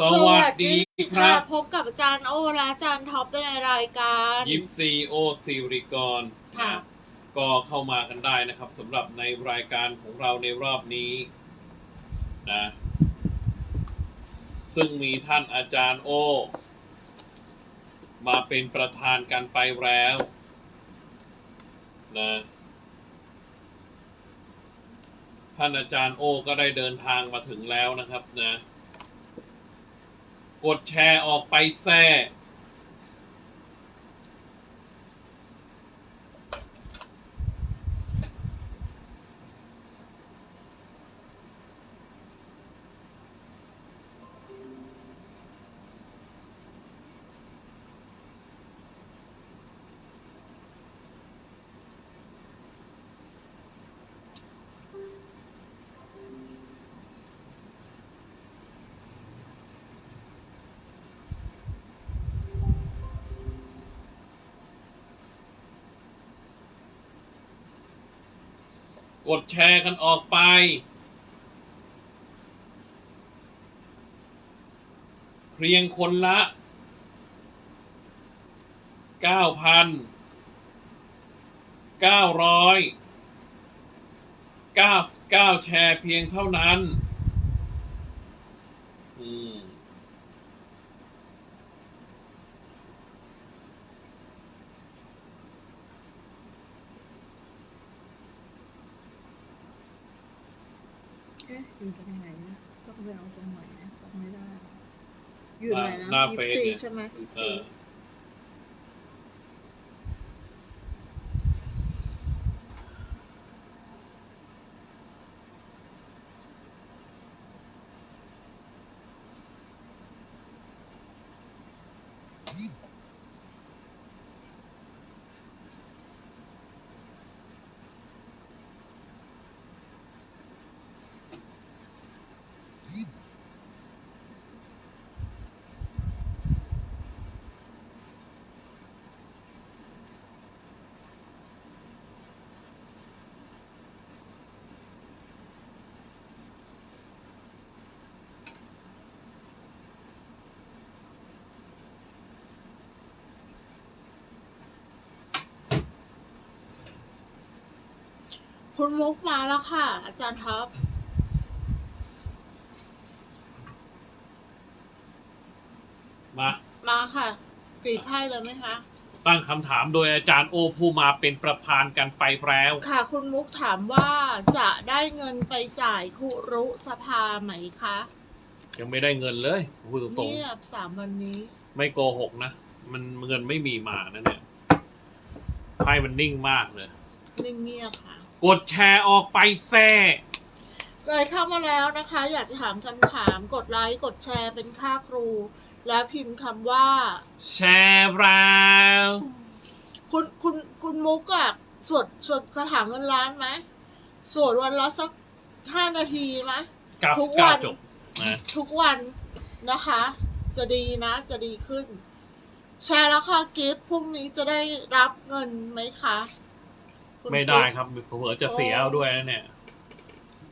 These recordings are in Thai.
สวัสดีครับ พบกับอาจารย์โอและอาจารย์ท็อปในรายการยิปซีโอซิริกรค่ะนะก็เข้ามากันได้นะครับสำหรับในรายการของเราในรอบนี้นะซึ่งมีท่านอาจารย์โอ มาเป็นประธานกันไปแล้วนะท่านอาจารย์โอก็ได้เดินทางมาถึงแล้วนะครับนะ กดแชร์ออกไปแซ่ กดแชร์กันออกไป เพียงคนละเก้าพันเก้าร้อยเก้าเก้าแชร์เพียงเท่านั้น อืม เอ๊ะอยู่ตรงไหนนะต้องไป เอาตรงไหนนะจำไม่ได้ อยู่ไหนนะหน้ายี่เฟสิซบสี่เนี่ย ใช่ไหมยี่สิบเอสี่ อ คุณมุกมาแล้วค่ะ อาจารย์ท็อปมามาค่ะกรีดไพ่เลยไหมคะตั้งคำถามโดยอาจารย์โอผู้มาเป็นประธานกันไปแล้วค่ะ คุณมุกถามว่าจะได้เงินไปจ่ายคุรุสภาไหมคะยังไม่ได้เงินเลยพูดตรงเงียบสามวันนี้ๆไม่โกหกนะ มันเงินไม่มีมานะเนี่ยไพ่มันนิ่งมากเลย นิ่งเงียบค่ะกดแชร์ออกไปแซ่เลยเข้ามาแล้วนะคะ อยากจะถามคำถามกดไลค์กดแชร์เป็นค่าครู แล้วพิมพ์คำว่า แชร์แล้วคุณคุณคุณมุกอะสวดสวดคาถาเงินล้านไหมสวดวันละสักห้านาทีไหมกราฟทุกกาวันจบนะทุกวันนะคะ จะดีนะจะดีขึ้น แชร์แล้วค่ะกิฟต์พรุ่งนี้จะได้รับเงินไหมคะคุ ณไม่ได้กิ๊ฟครับเผื่อจะเสียเอาด้วยนะเนี่ย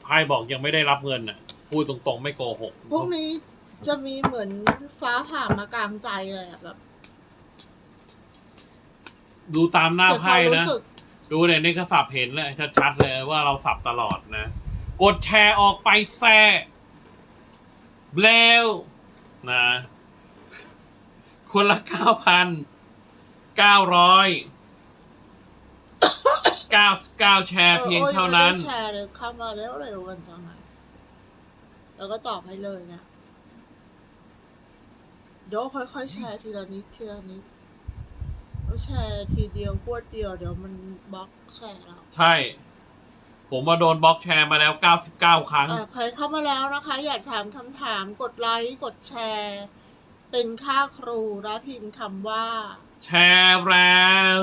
ไพ่บอกยังไม่ได้รับเงินน่ะ พูดตรงๆไม่โกหกพรุ่งนี้จะมีเหมือนฟ้าผ่ามากลางใจเลยอะแบบดูตามหน้าเสียคไพ่วามนะรู้สึกดูเนี่ยนี่ก็สับเห็นเลยชัดๆเลยว่าเราสับตลอดนะ กดแชร์ออกไปแซ่แล้วนะ คนละเก้าพันเก้าร้อย เก้าเก้าแชร์เพียงเท่านั้น ออโอ้ยไม่ได้แชร์เลยเข้ามาเร็วเร็วๆกันจังอะแล้วก็ตอบให้เลยนะเดี๋ยวค่อยๆแชร์ทีละนิดทีละนิดเอาแชร์ทีเดียวพวดเดียวเดี๋ยวมันบล็อกแชร์เราใช่ ผมมาโดนบล็อกแชร์มาแล้ว 99 ครั้ง อ่าใครเข้ามาแล้วนะคะ อยากถามคำถามกดไลค์กดแชร์ เป็นค่าครูแล้วพิมพ์คำว่า แชร์แล้ว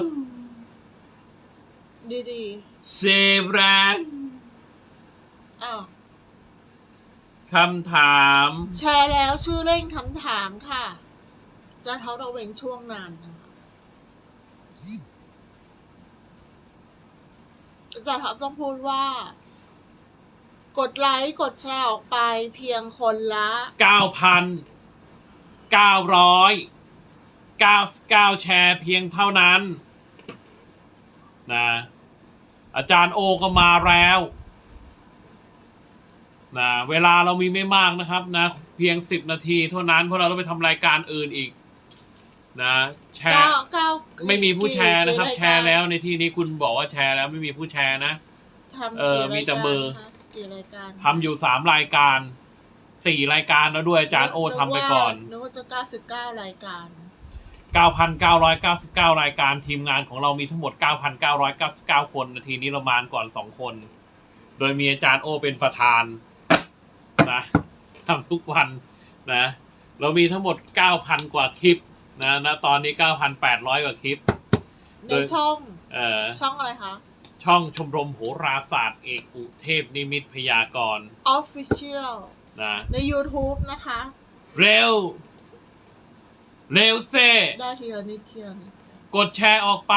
ดีเซฟแล้วๆอ้าวคำถาม แชร์แล้วชื่อเล่นคำถามค่ะ จะเขาเราเว้นช่วงนานนะคะอาจารย์ท็อปต้องพูดว่า กดไลค์ กดแชร์ออกไปเพียงคนละ9,000 999 แชร์เพียงเท่านั้น นะ อาจารย์โอก็มาแล้วนะเวลาเรามีไม่มากนะครับนะ เพียง10นาทีเท่านั้นเพราะเราต้องไปทำรายการอื่นอีก นะแชร์เก้าเก้าไม่มีผู้แชร์นะครับกี่แชร์แล้วในที่นี้คุณบอกว่าแชร์แล้วไม่มีผู้แชร์นะทำเออกี่มีแต่รายการมือคะกี่รายการทำอยู่สามรายการสี่รายการแล้วด้วยอาจารย์โอทำไปก่อนนึกว่าจะเก้าสิบเก้ารายการ 9,999 รายการทีมงานของเรามีทั้งหมด 9,999 คนนาทีนี้เรามานก่อน 2 คน โดยมีอาจารย์โอเป็นประธานนะทำทุกวันนะ เรามีทั้งหมด 9,000 กว่าคลิปนะนะตอนนี้ 9,800 กว่าคลิป ในโดยช่องเอ่อช่องอะไรคะ ช่องชมรมโหราศาสตร์เอกอุเทพนิมิตพยากรณ์ Official นะใน YouTube นะคะ เร็ว เร็วเซได้ทีละนิดทีละนิดกดแชร์ออกไป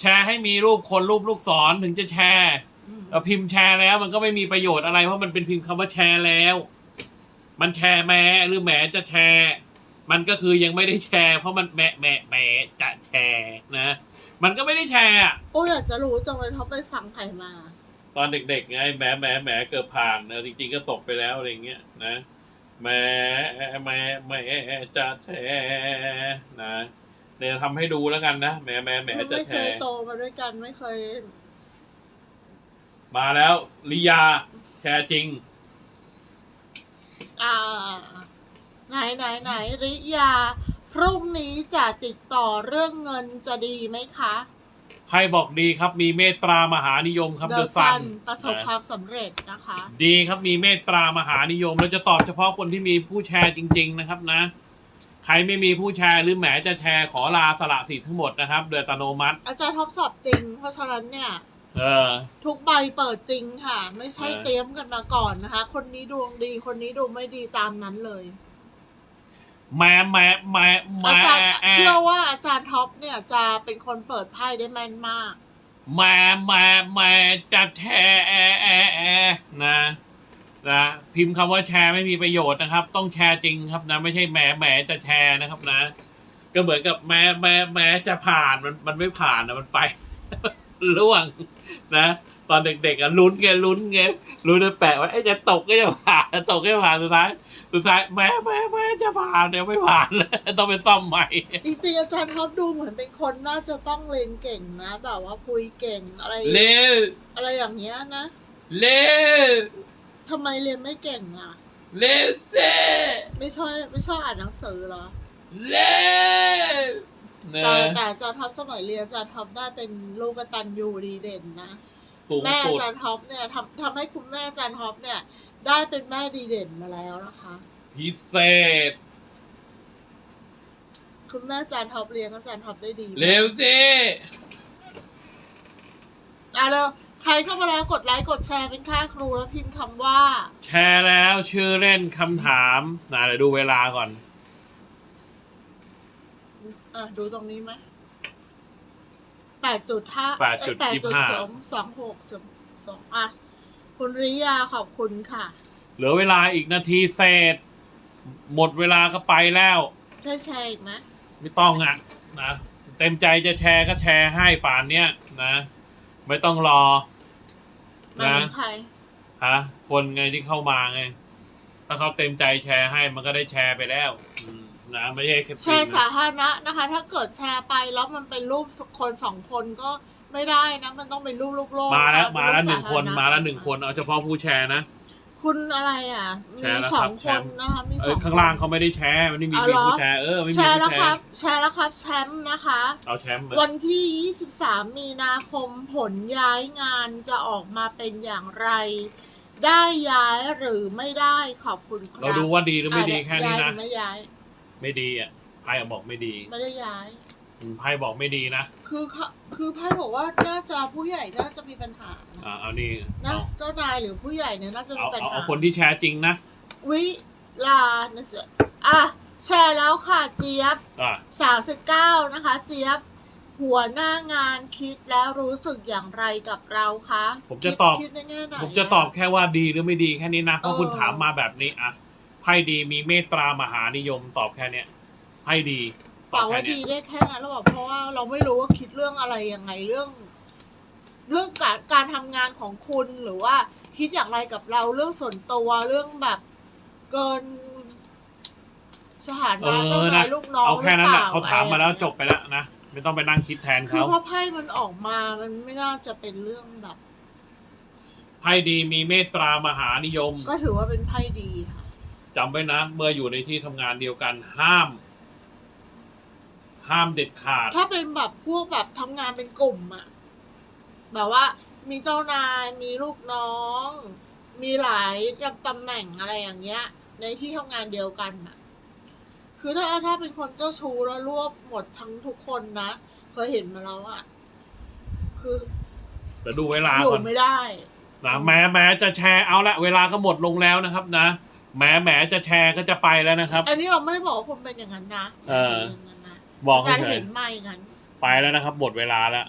แชร์ให้มีรูปคนรูปลูกศรถึงจะแชร์อืมเราพิมพ์แชร์แล้ว มันก็ไม่มีประโยชน์อะไรเพราะมันเป็นพิมพ์คำว่าแชร์แล้ว มันแชร์แม้หรือแหมจะแชร์ มันก็คือยังไม่ได้แชร์ เพราะมันแหมแหมแหมจะแชร์นะ มันก็ไม่ได้แชร์อะโอ้ยอยากจะรู้จังเลยเขาไปฟังใครมา ตอนเด็กๆไงแหมแหมแหมเกือบผ่านนะจริง ๆ ก็ตกไปแล้วอะไรเงี้ยนะ แหมแหมแหมจะแชร์นะเดี๋ยวทำให้ดูแล้วกันนะแหมแหมแหมจะไม่แชเคยร์โตมาด้วยกันไม่เคย มาแล้วลิยาแชร์จริง อ่า ไหนไหนไหนริยา พรุ่งนี้จะติดต่อเรื่องเงินจะดีไหมคะ ใครบอกดีครับมีเมตตามหานิยมครับเดเดอะอะซัซันนประสบความสำเร็จนะคะ ดีครับมีเมตตามหานิยมเราจะตอบเฉพาะคนที่มีผู้แชร์จริง ๆ นะครับนะ ใครไม่มีผู้แชร์หรือแหมจะแชร์ขอลาสละสิทธิ์ทั้งหมดนะครับ โดยอัตโนมัติ อาจารย์ทบสอบจริง เพราะฉะนั้นเนี่ย เออ ทุกใบเปิดจริงค่ะ ไม่ใช่เออ เตรียมกันมาก่อนนะคะ คนนี้ดวงดีคนนี้ดวงไม่ดีตามนั้นเลย แหมแหมแหมแหมอาจารย์แหมเชื่อว่าอาจารย์ท็อปเนี่ยจะเป็นคนเปิดไพ่ได้แม่นมาก แหมแหมแหมจะแชร์แอแอแอนะนะพิมพ์คำว่าแชร์ไม่มีประโยชน์นะครับ ต้องแชร์จริงครับนะ ไม่ใช่แหมแหมจะแชร์นะครับนะ ก็เหมือนกับแม้แม้แม้จะผ่านมันมันไม่ผ่านนะมันไป ล่วงนะตอนเด็กๆอะลุ้นไงลุ้นไงลุ้นจะแปะว่าไอ้ยจะตกก็จะผ่านจะตกก็จะผ่านสุดท้ายสุดท้ายแม้แม้แม้จะผ่านเนี่ยไม่ผ่านเลยต้องไปซ่อมใหม่จริงๆอาจารย์ท็อปดูเหมือนเป็นคนน่าจะต้องเรียนเก่งนะแบบว่าคุยเก่งอะไรเร็วอะไรอย่างเงี้ยนะเร็วทำไมเรียนไม่เก่งอะเร็วเซ่ไม่ชอบไม่ชอบอ่านหนังสือเหรอเร็ วเนแต่อะแต่อาจารย์ท็อปสมัยเรียนอาจารย์ท็อปได้เป็นลูกกตัญญูดีเด่นนะ สูงแม่สุอาดจารย์ท็อปเนี่ยทำทำให้คุณแม่อาจารย์ท็อปเนี่ย ได้เป็นแม่ดีเด่นมาแล้วนะคะ พิเศษ คุณแม่อาจารย์ท็อปเลี้ยงอาจารย์ท็อปได้ดีมาก เร็วสิอะแล้วใครเข้ามาแล้วกดไลค์กดแชร์เป็นค่าครูแล้วพิมพ์คำว่า แชร์แล้วชื่อเล่นคำถามนะเดี๋ยวดูเวลาก่อน อะดูตรงนี้ไหมแปดจุดห้าแปดจุดแปดยี่จุสิดบห้าสองสองหกสองสองอะ คุณริยาขอบคุณค่ะ เหลือเวลาอีกนาทีเศษ หมดเวลาก็ไปแล้วใช่ใช่อีกไหมไม่ต้องอะนะเต็มใจจะแชร์ก็แชร์ให้ป่านเนี้ยนะ ไม่ต้องรอหมายถึงใครฮะคนไงที่เข้ามาไง ถ้าเขาเต็มใจแชร์ให้มันก็ได้แชร์ไปแล้ว อืม นะไม่ใช่แค่แชร์สาธารณะนะคะ ถ้าเกิดแชร์ไปแล้วมันเป็นรูปคนสองคนก็ไม่ได้นะมันต้องเป็นรูปลูกโลกมาแล้วะมาแล้วหเป็นึ่งคนรูปสธรณะมาแล้วหนึ่งคนเอาเฉพาะผู้แชร์นะคุณอะไรอะแชมีร์แล้วสคอรับงแชคนร์นะคะมีเอสอองคนข้างล่างเขาไม่ได้แชร์ไม่ได้มีเอามีเหรอผู้แชร์เออไม่มีแชร์ผู้แล้วแชครับร์แชร์แล้วครับแชมป์นะคะ เอาแชมป์มาวันที่ 23 มีนาคมผลย้ายงานจะออกมาเป็นอย่างไร ได้ย้ายหรือไม่ได้ขอบคุณครับ เราดูว่าดีหรือไม่ดีอะแค่นี้ย้ายหนะรือ ไม่ย้ายไม่ดีอะไพ่บอกไม่ดีไม่ได้ย้ายอืมไพ่บอกไม่ดีนะคือเขาคือไพ่บอกว่าน่าจะผู้ใหญ่น่าจะมีปัญหานะอ่าเอานี่นะเอาเจ้านายหรือผู้ใหญ่เนี่ยน่าจะมีเอาปัญเอาหาเอาคนที่แชร์จริงนะวิลานะเสืออะแชร์แล้วค่ะเจี๊ยบ อ่า สาวสิบเก้านะคะเจี๊ยบ หัวหน้างานคิดแล้วรู้สึกอย่างไรกับเราคะผมจะตอบ คิดในแง่ไหนผมจะตอบแค่ว่าดีหรือไม่ดีแค่นี้นะเพราะเออคุณถามมาแบบนี้อะไพ่พ่ดีมีเมตตามหานิยมตอบแค่เนี้ยไพ่ดีตเปล่าอบแค่ว่าเนี้ดียได้แค่นั้นแล้วบอกเพราะว่าเราไม่รู้ว่าคิดเรื่องอะไรยังไงเรื่อง เรื่องการการทำงานของคุณหรือว่าคิดอย่างไรกับเราเรื่องส่วนตัวเรื่องแบบเกินสถาเอนะเจ้าอนานะยลูกน้องเอาแค่นั้นแหละรือปเขาถามมาแล้วอะไรอย่งจงี้ยบไปแล้วนะไม่ต้องไปนั่งคิดแทนคือเขาพอไพ่มันออกมามันไม่น่าจะเป็นเรื่องแบบ ไพ่ดีมีเมตตามหานิยม ก็ถือว่าเป็นไพ่ดีค่ะ จำไว้นะ เมื่ออยู่ในที่ทำงานเดียวกันห้าม ห้ามเด็ดขาด ถ้าเป็นแบบพวกแบบทำงานเป็นกลุ่มอะแบบว่า มีเจ้านายมีลูกน้อง มีหลายตำแหน่งอะไรอย่างเงี้ย ในที่ทำงานเดียวกันอะคือถ้าถ้าเป็นคนเจ้าชู้แล้วรวบหมดทั้งทุกคนนะเคยเห็นมาแล้วอะคือเดี๋ยวดูเวลาอยู่ก่อนไม่ได้นะแม้แม้จะแชร์เอาละเวลาก็หมดลงแล้วนะครับนะ แม้แม้จะแชร์ก็จะไปแล้วนะครับ อันนี้เราไม่ได้บอกว่าคุณเป็นอย่างนั้นนะเออย่างนั้นนะบอกอาจารย์เฉยเห็นมาอย่างนั้น ๆไปแล้วนะครับหมดเวลาแล้ว